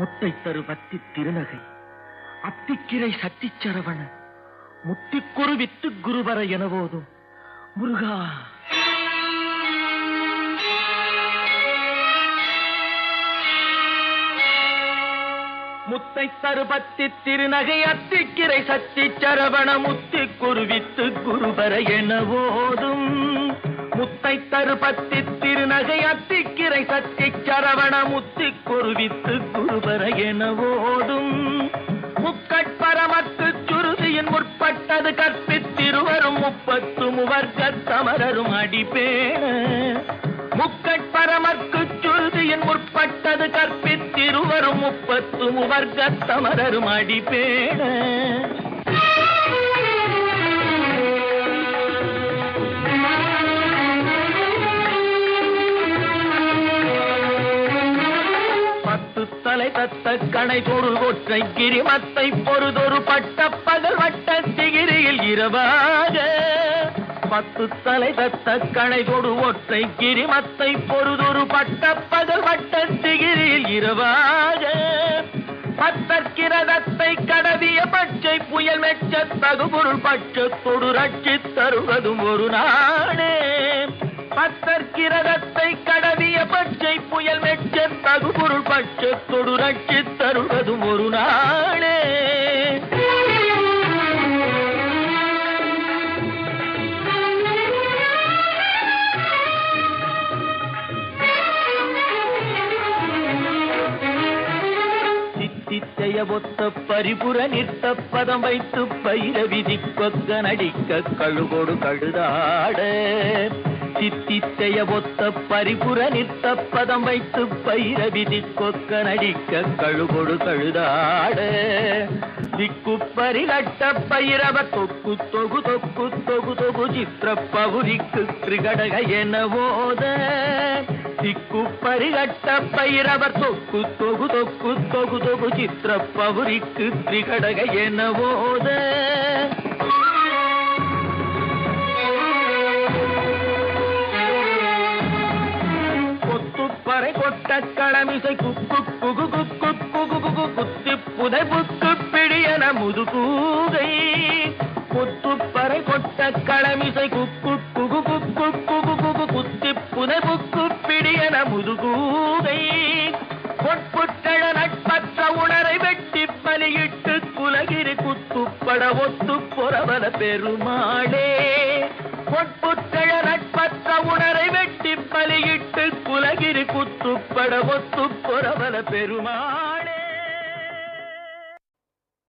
முத்தை தரு பத்தி திருநகை. அத்திக்கிரை சட்டிச்சரவண முத்திக்குரு வித்து குருவர எனவோதும். முருகா. முத்தை தருபத்தி திருநகை அத்திக்கிரை சத்தி சரவண முத்தி குருவித்து குருபர என ஓதும் முத்தை தருபத்தி திருநகை அத்திக்கிரை சத்தி சரவண முத்தி குருவித்து குருபர என ஓதும். முக்கட்பரமக்கு சுருதியின் முற்பட்டது கற்பித்திருவரும் முப்பத்து முவர்க்க சமரரும் அடிப்பேண முக்கட்பரமற்கு சுருதியின் முற்பட்டது கற்பித்திருவரும் முப்பத்து முவர்க்க சமரரும் அடிப்பேண கணை பொருள் ஒற்றை கிரிமத்தை பொறுதொரு பட்ட பகல் வட்ட திகிரியில் இரவாக. பத்து தலை தத்த கணை தொடு ஒற்றை கிரிமத்தை பொறுதொரு பட்ட பகல் வட்ட திகிரியில் இரவாக. பத்தற்கிரதத்தை கடவிய பச்சை புயல் மெச்ச தகுபொருள் பட்சத்தொடு ரட்சி தருவதும் ஒரு நாடே. பத்தற்கிரதத்தை கடவிய பச்சை புயல் மெச்ச தகுபொருள் பட்சத்தொடு ரட்சி தருவதும் ஒரு நாளே. சித்தித்தைய ஒத்த பரிபுற நிற்த பதம் வைத்து பயிர விதி கொக்க நடிக்க கழுகோடு கழுதாட. சித்தித்தைய ஒத்த பரிபுற நிற்த பதம் வைத்து பயிர விதி கொக்க நடிக்க கழுகோடு கழுதாடு. திக்கு பரிகட்ட பயிரவ தொக்கு தொகு தொக்கு தொகு தொகு சித்திர பகுதிக்கு திரிகடக என ஓத. திக்கு பரிகட்ட பைரவர் தொக்கு தொகு தொக்கு தொகு தொகு சித்திர பவுரிக்கு திரிகடக என ஓத. கொத்துப்பறை குக்கு குகு குக்கு குகு குகு குத்தி புதை புக்கு பிடியன முதுகூகை கொத்துப்பறை கொட்டக்களமிசை குக்கு குகு குக்கு குகு குகு குத்தி புதை புக்கு பிடியன முதுகூகை பொற்புட்டழ நட்பற்ற உணரை வெட்டி பலியிட்டு குலகிரி குத்துப்பட ஒத்து பொறவல பெருமாளே பொற்புட்டழ நட்பற்ற உணரை வெட்டி பலியிட்டு குலகிரி குத்துப்பட ஒத்து பொறவல பெருமாளே